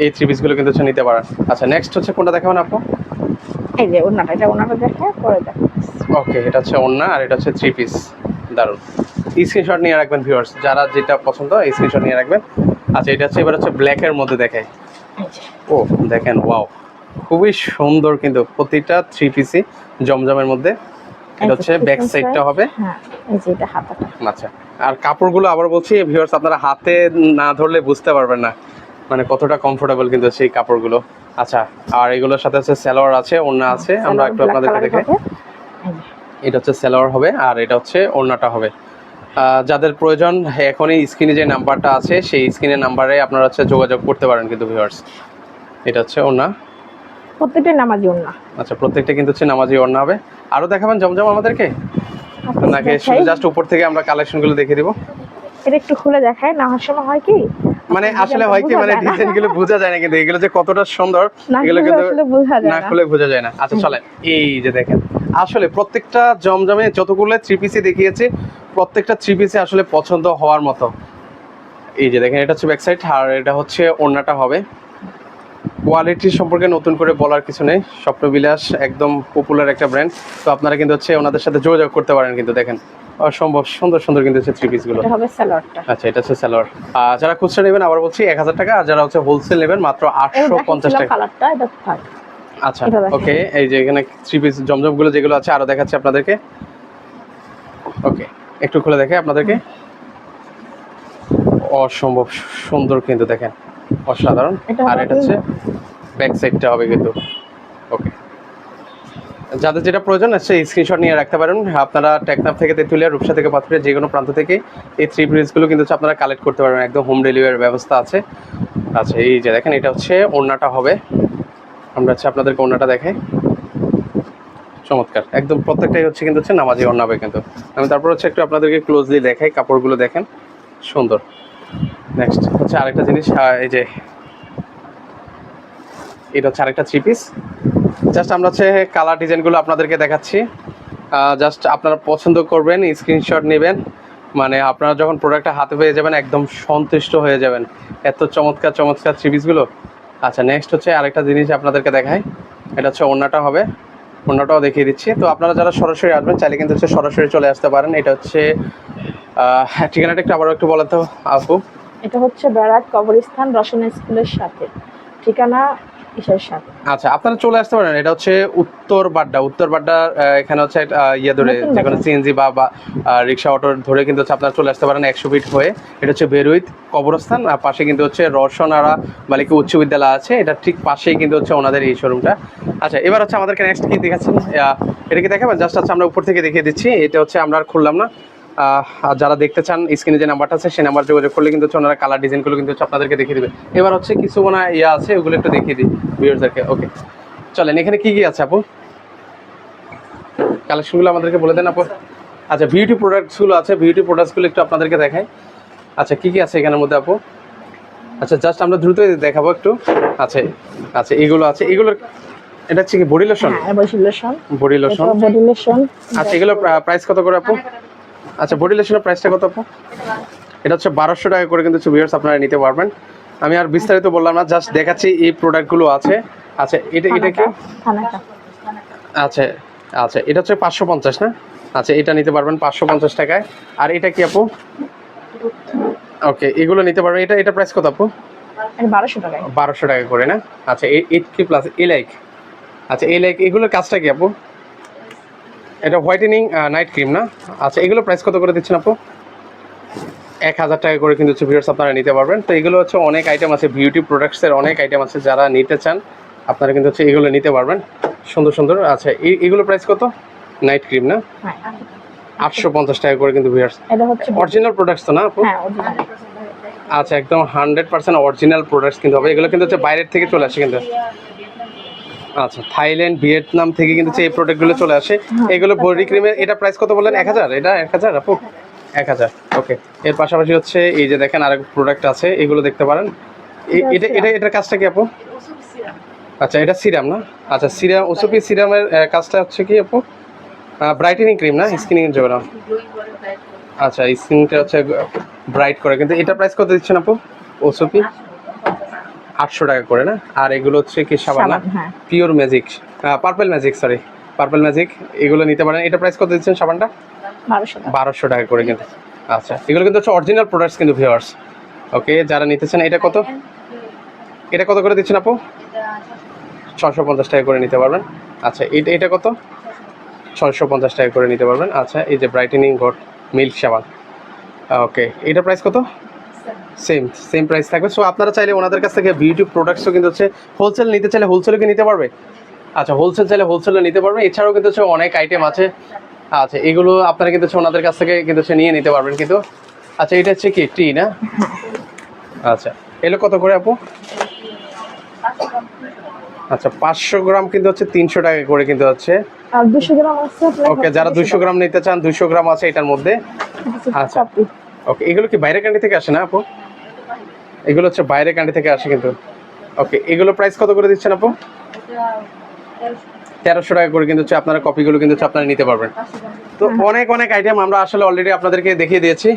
S1: এই থ্রি পিসগুলো কিন্তু হচ্ছে নিতে পারেন। আচ্ছা নেক্সট হচ্ছে কোনটা দেখাবেন আপু?
S2: এই যে ওনাটা এটা ওনাটা দেখে পরে দেখো
S1: ওকে এটা হচ্ছে ওন্না আর এটা হচ্ছে থ্রি পিস দারুণ স্ক্রিনশট নিয়ে রাখবেন ভিউয়ার্স যারা যেটা পছন্দ স্ক্রিনশট নিয়ে রাখবেন। আচ্ছা এটা হচ্ছে এবার হচ্ছে ব্ল্যাকের মধ্যে দেখায় ও দেখেন ওয়াও খুবই সুন্দর কিন্তু প্রতিটা থ্রি পিসি জমজমের মধ্যে। এটা হচ্ছে ব্যাক সাইডটা হবে।
S2: হ্যাঁ এই যে এটা হাতাটা।
S1: আচ্ছা আর কাপড়গুলো আবার বলছি ভিউয়ার্স আপনারা হাতে না ধরলে বুঝতে পারবেন না। মানে কতটা কমফোর্টেবল কিন্তু সেই কাপড়গুলো। আচ্ছা আর এগুলোর সাথে হচ্ছে সালোয়ার আছে ওড়না আছে। আমরা একটু আপনাদেরকে দেখাই এটা হচ্ছে সালোয়ার হবে আর এটা হচ্ছে ওড়নাটা হবে। যাদের প্রয়োজন এখনই স্ক্রিনে যে নাম্বারটা আছে সেই স্ক্রিনের নাম্বারে আপনারা হচ্ছে যোগাযোগ করতে পারেন কিন্তু ভিউয়ার্স এটা হচ্ছে ওড়না।
S2: প্রত্যেকটাই নামাজি ওনা
S1: আচ্ছা প্রত্যেকটা কিন্তু হচ্ছে নামাজি ওড়না হবে। আরও দেখাবেন জমজম আমাদেরকে? আপনাকে শুধু জাস্ট উপর থেকে আমরা কালেকশনগুলো দেখে দিব।
S2: এটা একটু খুলে দেখায় না সময় হয় কি?
S1: মানে আসলে হয় কি মানে
S2: যায় না।
S1: ডিজাইনগুলো বোঝা যায় না কিন্তু এগুলো যে কতটা সুন্দর এগুলো কিন্তু না। খুলে বোঝা যায় না। আচ্ছা চলেন এই যে দেখেন। আসলে প্রত্যেকটা জমজমে যতগুলো থ্রি পিসি দেখিয়েছি প্রত্যেকটা থ্রি পিসি আসলে পছন্দ হওয়ার মতো। এই যে দেখেন এটা হচ্ছে ব্যাক সাইড আর এটা হচ্ছে ওড়নাটা হবে। কোয়ালিটি সম্পর্কে নতুন করে বলার কিছু নেই। স্বপ্নবিলাস একদম পপুলার একটা ব্র্যান্ড তো আপনারা কিন্তু হচ্ছে ওনাদের সাথে যোগাযোগ করতে পারেন কিন্তু দেখেন। অসম্ভব সুন্দর সুন্দর কিন্তু হচ্ছে থ্রি পিসগুলো
S2: এটা হবে
S1: আচ্ছা এটা হচ্ছে সালোয়ার। আর যারা খুচরা নেবেন আবার বলছি এক হাজার টাকা আর যারা হচ্ছে হোলসেল নেবেন মাত্র আটশো পঞ্চাশ টাকা।
S2: কালারটা এটা
S1: আচ্ছা ওকে এই যে এখানে থ্রি পিস জমজমগুলো যেগুলো আছে আরও দেখাচ্ছি আপনাদেরকে। ওকে একটু খুলে দেখে আপনাদেরকে। অসম্ভব সুন্দর কিন্তু দেখেন অসাধারণ। আর এটা হচ্ছে ব্যাক সাইডটা হবে কিন্তু। ওকে যাদের যেটা প্রয়োজন আছে স্ক্রিনশট নিয়ে রাখতে পারেন। আপনারা টেকনাফ থেকে তেঁতুলিয়া রূপসা থেকে পাথরে যে কোনো প্রান্ত থেকে এই থ্রি পিসগুলো কিন্তু আপনারা কালেক্ট করতে পারবেন। একদম হোম ডেলিভারির ব্যবস্থা আছে। আচ্ছা এই যে দেখেন এটা হচ্ছে ওড়নাটা হবে। আমরা হচ্ছে আপনাদেরকে ওড়নাটা দেখাই। চমৎকার। একদম প্রত্যেকটাই হচ্ছে কিন্তু হচ্ছে নামাজি হবে কিন্তু। আমি তারপর হচ্ছে একটু আপনাদেরকে ক্লোজলি দেখাই, কাপড়গুলো দেখেন। সুন্দর। নেক্সট হচ্ছে আরেকটা জিনিস এই যে এটা হচ্ছে আরেকটা থ্রি পিস জাস্ট আমরা হচ্ছে কালার ডিজাইনগুলো আপনাদেরকে দেখাচ্ছি। জাস্ট আপনারা পছন্দ করবেন স্ক্রিনশট নেবেন। মানে আপনারা যখন প্রোডাক্টটা হাতে পেয়ে যাবেন, একদম সন্তুষ্ট হয়ে যাবেন। এত চমৎকার চমৎকার থ্রি পিসগুলো আচ্ছা নেক্সট হচ্ছে আরেকটা জিনিস আপনাদেরকে দেখাই। এটা হচ্ছে ওড়নাটা হবে। ওড়নাটাও দেখিয়ে দিচ্ছি। তো আপনারা যারা সরাসরি আসবেন চাইলে কিন্তু হচ্ছে সরাসরি চলে আসতে পারেন। এটা হচ্ছে আহ, ঠিকানাটা একটু আবারও একটু বলে তো আপু।
S2: এটা হচ্ছে বেড়াত কবরস্থান রসনা স্কুলের সাথে। ঠিকানা সাথে।
S1: আচ্ছা আপনারা চলে আসতে পারেন। এটা হচ্ছে উত্তর বাড্ডা। উত্তর বাড্ডা এখানে হচ্ছে ইয়ে ধরে যে কোনো সিএনজি বা বা রিক্সা অটো ধরে কিন্তু হচ্ছে আপনারা চলে আসতে পারেন একশো ফিট হয়ে। এটা হচ্ছে বেরুইত কবরস্থান। আর পাশে কিন্তু হচ্ছে রসনারা বালিকা উচ্চ বিদ্যালয় আছে। এটা ঠিক পাশেই কিন্তু হচ্ছে ওনাদের এই শোরুমটা আচ্ছা এবার হচ্ছে আমাদেরকে নেক্সট কি দেখাচ্ছেন? আহ, এটা দেখাবেন? জাস্ট হচ্ছে আমরা উপর থেকে দেখিয়ে দিচ্ছি। এটা হচ্ছে আমরা আর খুললাম না। আর যারা দেখতে চান স্ক্রিনে যে নাম্বারটা আছে সেই নাম্বার যোগাযোগ করলে কিন্তু হচ্ছে ওনারা কালার ডিজাইনগুলো কিন্তু হচ্ছে আপনাদেরকে দেখিয়ে দিবে। এবার হচ্ছে কিছু মনে হয় ইয়ে আছে ওগুলো একটু দেখিয়ে দিই ভিউয়ার্সদেরকে। ওকে চলেন এখানে কি কি আছে আপু? কালেকশনগুলো আমাদেরকে বলে দেন আপু। আচ্ছা বিউটি প্রোডাক্টসগুলো আছে বিউটি প্রোডাক্টসগুলো একটু আপনাদেরকে দেখাই। আচ্ছা কি কি আছে এখানের মধ্যে আপু? আচ্ছা জাস্ট আমরা দ্রুত দেখাবো একটু। আচ্ছা আচ্ছা এগুলো আছে। এগুলোর এটা হচ্ছে কি বডি লোশন
S2: হ্যাঁ lotion
S1: body lotion
S2: body lotion
S1: আচ্ছা এগুলো প্রাইস কত করে আপু? আচ্ছা বডি লোশনের প্রাইসটা কত আপু? এটা হচ্ছে বারোশো টাকা করে কিন্তু ভিউয়ার্স আপনারা নিতে পারবেন। আমি আর বিস্তারিত বললাম না জাস্ট দেখাচ্ছি এই প্রোডাক্টগুলো আছে। আচ্ছা এটা এটা কি? আচ্ছা আচ্ছা এটা হচ্ছে পাঁচশো পঞ্চাশ না? আচ্ছা এটা নিতে পারবেন পাঁচশো পঞ্চাশ টাকায়। আর এটা কি আপু? ওকে এগুলো নিতে পারবেন। এটা এটা প্রাইস কত আপু?
S2: বারোশো টাকায়।
S1: বারোশো টাকা করে না? আচ্ছা এইট থ্রি প্লাস এ লাইক আচ্ছা এ লাইক এগুলোর কাজটা কি আপু? এটা হোয়াইটেনিং নাইট ক্রিম না? আচ্ছা এগুলো প্রাইস কত করে দিচ্ছেন আপু? এক হাজার টাকা করে কিন্তু হচ্ছে আপনারা নিতে পারবেন। তো এগুলো হচ্ছে অনেক আইটেম আছে বিউটি প্রোডাক্টসের অনেক আইটেম আছে যারা নিতে চান আপনারা কিন্তু হচ্ছে এগুলো নিতে পারবেন। সুন্দর সুন্দর। আচ্ছা এগুলো প্রাইস কত? নাইট ক্রিম না?
S2: হ্যাঁ।
S1: আটশো পঞ্চাশ টাকা করে কিন্তু
S2: হচ্ছে
S1: অরিজিনাল প্রোডাক্টস তো না আপু?
S2: হ্যাঁ
S1: আচ্ছা একদম হান্ড্রেড পার্সেন্ট অরিজিনাল প্রোডাক্টস কিন্তু হবে। এগুলো কিন্তু হচ্ছে বাইরের থেকে চলে আসে কিন্তু। আচ্ছা থাইল্যান্ড ভিয়েতনাম থেকে কিন্তু এই প্রোডাক্টগুলো চলে আসে। এগুলো বডি ক্রিমের এটা প্রাইস কত বললেন? এক হাজার? এটা এক হাজার আপু? এক হাজার ওকে এর পাশাপাশি হচ্ছে এই যে দেখেন আরেক প্রোডাক্ট আছে এগুলো দেখতে পারেন। এটা এটা এটার কাজটা কি আপু? আচ্ছা এটা সিরাম না? আচ্ছা সিরাম ওসপি সিরামের কাজটা হচ্ছে কি আপু? ব্রাইটেনিং ক্রিম না? স্কিনিং এর জন্য। আচ্ছা স্কিনটা হচ্ছে ব্রাইট করে। কিন্তু এটা প্রাইস কত দিচ্ছেন আপু? ওসপি? আটশো টাকা করে না? আর এগুলো হচ্ছে কি সাবান না? Pure magic purple magic sorry purple magic এগুলো নিতে পারেন। এটা প্রাইস কত দিচ্ছেন সাবানটা?
S2: বারোশো টাকা।
S1: করে কিন্তু। আচ্ছা এগুলো কিন্তু হচ্ছে অরিজিনাল প্রোডাক্টস কিন্তু ভিউয়ার্স ওকে যারা নিতে চান এটা কত? এটা কত করে দিচ্ছেন আপু? ছশো পঞ্চাশ টাকা করে নিতে পারবেন। আচ্ছা এটা এটা কত? ছশো পঞ্চাশ টাকা করে নিতে পারবেন। আচ্ছা এই যে ব্রাইটেনিং গট মিল্ক সাবান। ওকে এটা প্রাইস কত? সেম সেম প্রাইস থাকবে। সো আপনারা চাইলে ওনাদের কাছ থেকে বিউটি প্রোডাক্টসও কিন্তু হচ্ছে হোলসেল নিতে চাইলে হোলসেলে কি নিতে পারবে। আচ্ছা হোলসেল চাইলে হোলসেলে নিতে পারবে। এছাড়াও কিন্তু হচ্ছে অনেক আইটেম আছে। আচ্ছা এগুলো আপনারা কিন্তু হচ্ছে ওনাদের কাছ থেকে কিন্তু হচ্ছে নিয়ে নিতে পারবেন কিন্তু। আচ্ছা এটা হচ্ছে কি টি না? আচ্ছা এগুলো কত করে আপু? আচ্ছা পাঁচশো গ্রাম কিন্তু হচ্ছে তিনশো টাকা করে কিন্তু হচ্ছে।
S2: আর দুশো গ্রাম আছে
S1: ওকে যারা দুশো গ্রাম নিতে চান দুশো গ্রাম আছে এটার মধ্যে। আচ্ছা। ওকে এগুলো কি বাইরে কান্ট্রি থেকে আসে না, আপু? এগুলো হচ্ছে বাইরে কান্ট্রি থেকে আসে কিন্তু। ওকে এগুলো প্রাইস কত করে দিচ্ছেন, আপু? তেরোশো টাকা করে কিন্তু আপনারা কপিগুলো কিন্তু আপনারা নিতে পারবেন। তো অনেক অনেক আইটেম আমরা আসলে অলরেডি আপনাদেরকে দেখিয়ে দিয়েছি।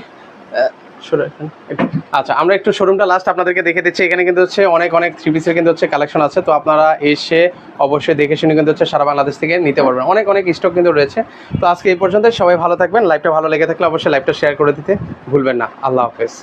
S1: আচ্ছা আমরা একটু শোরুমটা লাস্ট আপনাদেরকে দেখে দিচ্ছি। এখানে কিন্তু হচ্ছে অনেক অনেক থ্রি পিসের কিন্তু হচ্ছে কালেকশন আছে। তো আপনারা এসে অবশ্যই দেখে শুনে কিন্তু হচ্ছে সারা বাংলাদেশ থেকে নিতে পারবেন। অনেক অনেক স্টক কিন্তু রয়েছে। তো আজকে এই পর্যন্ত সবাই ভালো থাকবেন। লাইভটা ভালো লেগে থাকলে অবশ্যই লাইভটা শেয়ার করে দিতে ভুলবেন না। আল্লাহ হাফেজ।